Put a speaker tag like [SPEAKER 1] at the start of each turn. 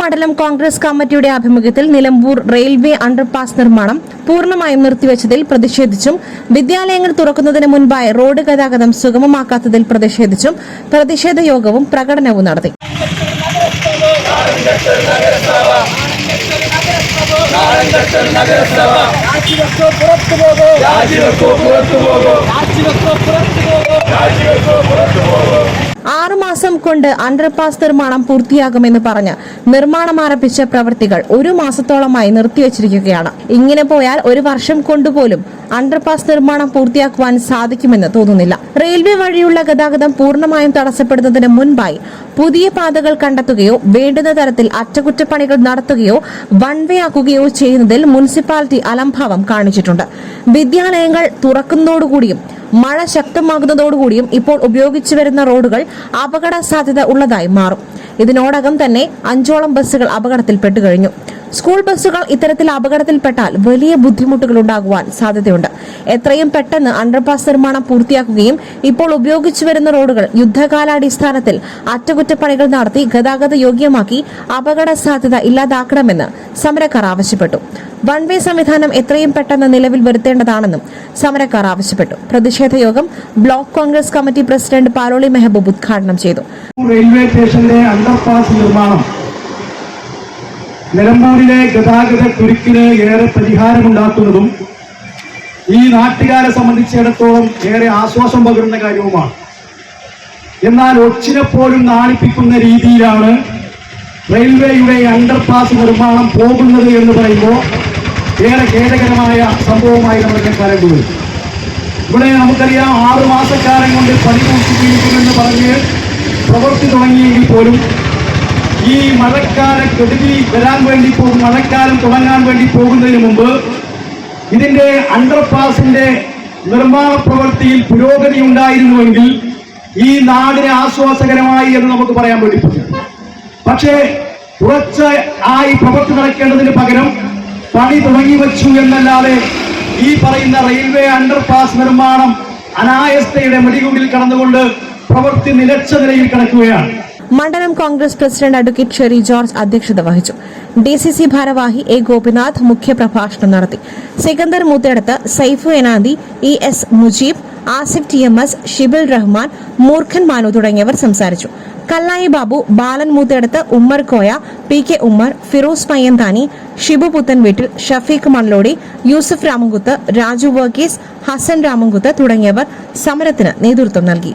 [SPEAKER 1] മണ്ഡലം കോൺഗ്രസ് കമ്മിറ്റിയുടെ ആഭിമുഖ്യത്തിൽ നിലമ്പൂർ റെയിൽവേ അണ്ടർപാസ് നിർമ്മാണം പൂർണമായും നിർത്തിവച്ചതിൽ പ്രതിഷേധിച്ചും വിദ്യാലയങ്ങൾ തുറക്കുന്നതിന് മുൻപായി റോഡ് ഗതാഗതം സുഗമമാക്കാത്തതിൽ പ്രതിഷേധിച്ചും പ്രതിഷേധ യോഗവും പ്രകടനവും നടത്തി.
[SPEAKER 2] പുറത്തു
[SPEAKER 1] ആറുമാസം കൊണ്ട് അണ്ടർപാസ് നിർമ്മാണം പൂർത്തിയാകുമെന്ന് പറഞ്ഞ് നിർമ്മാണം ആരംഭിച്ച പ്രവൃത്തികൾ ഒരു മാസത്തോളമായി നിർത്തിവച്ചിരിക്കുകയാണ്. ഇങ്ങനെ പോയാൽ ഒരു വർഷം കൊണ്ടുപോലും അണ്ടർപാസ് നിർമ്മാണം പൂർത്തിയാക്കുവാൻ സാധിക്കുമെന്ന് തോന്നുന്നില്ല. റെയിൽവേ വഴിയുള്ള ഗതാഗതം പൂർണമായും തടസ്സപ്പെടുന്നതിന് മുൻപായി പുതിയ പാതകൾ കണ്ടെത്തുകയോ വേണ്ടുന്ന തരത്തിൽ അറ്റകുറ്റപ്പണികൾ നടത്തുകയോ വൺ വേ ആക്കുകയോ ചെയ്യുന്നതിൽ മുനിസിപ്പാലിറ്റി അലംഭാവം കാണിച്ചിട്ടുണ്ട്. വിദ്യാലയങ്ങൾ തുറക്കുന്നതോടുകൂടിയും മഴ ശക്തമാകുന്നതോടുകൂടിയും ഇപ്പോൾ ഉപയോഗിച്ചു വരുന്ന റോഡുകൾ അപകട സാധ്യത ഉള്ളതായി മാറും. ഇതിനോടകം തന്നെ അഞ്ചോളം ബസ്സുകൾ അപകടത്തിൽപ്പെട്ടു കഴിഞ്ഞു. സ്കൂൾ ബസ്സുകൾ ഇത്തരത്തിൽ അപകടത്തിൽപ്പെട്ടാൽ വലിയ ബുദ്ധിമുട്ടുകൾ ഉണ്ടാകുവാൻ സാധ്യതയുണ്ട്. എത്രയും പെട്ടെന്ന് അണ്ടർപാസ് നിർമ്മാണം പൂർത്തിയാക്കുകയും ഇപ്പോൾ ഉപയോഗിച്ചു വരുന്ന റോഡുകൾ യുദ്ധകാലാടിസ്ഥാനത്തിൽ അറ്റകുറ്റപ്പണികൾ നടത്തി ഗതാഗത യോഗ്യമാക്കി അപകട സാധ്യത ഇല്ലാതാക്കണമെന്ന് സമരക്കാർ ആവശ്യപ്പെട്ടു. വൺ വേ സംവിധാനം എത്രയും പെട്ടെന്ന് നിലവിൽ വരുത്തേണ്ടതാണെന്നും സമരക്കാർ ആവശ്യപ്പെട്ടു. പ്രതിഷേധ യോഗം block Congress committee president Paloli Mehboob ഉദ്ഘാടനം ചെയ്തു.
[SPEAKER 3] റെയിൽവേ സ്റ്റേഷന്റെ അണ്ടർപാസ് നിർമ്മാണം നിലമ്പൂരിലെ ഗതാഗത കുരുക്കിന് ഏറെ പരിഹാരമുണ്ടാക്കുന്നതും ഈ നാട്ടുകാരെ സംബന്ധിച്ചിടത്തോളം ഏറെ ആശ്വാസം പകരുന്ന കാര്യവുമാണ്. എന്നാൽ ഒച്ചിനെ പോലും നാണിപ്പിക്കുന്ന രീതിയിലാണ് റെയിൽവേയുടെ അണ്ടർപാസ് നിർമ്മാണം പോകുന്നത് എന്ന് പറയുമ്പോൾ ഏറെ ഖേദകരമായ സംഭവമായി നമുക്ക് കലണ്ടുപോയി ഇവിടെ നമുക്കറിയാം ആറു മാസക്കാലം കൊണ്ട് പണി പൂർത്തീകരിക്കുമെന്ന് പറഞ്ഞ് പ്രവൃത്തി തുടങ്ങിയെങ്കിൽ പോലും ഈ മഴക്കാല കെടുതി വരാൻ വേണ്ടി പോകും മഴക്കാലം തുടങ്ങാൻ വേണ്ടി പോകുന്നതിന് മുമ്പ് ഇതിന്റെ അണ്ടർപാസിന്റെ നിർമ്മാണ പ്രവൃത്തിയിൽ പുരോഗതി ഉണ്ടായിരുന്നുവെങ്കിൽ ഈ നാടിന് ആശ്വാസകരമായി എന്ന് നമുക്ക് പറയാൻ വേണ്ടി പറ്റും. പക്ഷേ കുറച്ച് ആയി പ്രവൃത്തി നടക്കേണ്ടതിന് പകരം പണി തുടങ്ങി വച്ചു എന്നല്ലാതെ ഈ പറയുന്ന റെയിൽവേ അണ്ടർപാസ് നിർമ്മാണം അനായസ്ഥയുടെ മെടികുണ്ടിൽ കടന്നുകൊണ്ട് പ്രവൃത്തി നിലച്ച നിലയിൽ കിടക്കുകയാണ്.
[SPEAKER 1] മണ്ഡലം കോൺഗ്രസ് പ്രസിഡന്റ് അഡ്വക്കേറ്റ് ഷെറി ജോർജ് അധ്യക്ഷത വഹിച്ചു. ഡി സി സി ഭാരവാഹി എ ഗോപിനാഥ് മുഖ്യപ്രഭാഷണം നടത്തി. Sikandar Moothedath Saifu Enanthi E S Mujeeb Asif T M S Shibil Rahman Moorkhan Manu തുടങ്ങിയവർ സംസാരിച്ചു. കല്ലായി ബാബു ബാലൻ മൂത്തേടത്ത് ഉമ്മർ കോയ പി കെ ഉമ്മർ ഫിറോസ് പയ്യന്താനി ഷിബു പുത്തൻവീട്ടിൽ ഷഫീഖ് മണ്ലോടി യൂസഫ് രാമൻകുത്ത് രാജു വർഗീസ് ഹസൻ രാമൻകുത്ത് തുടങ്ങിയവർ സമരത്തിന് നേതൃത്വം നൽകി.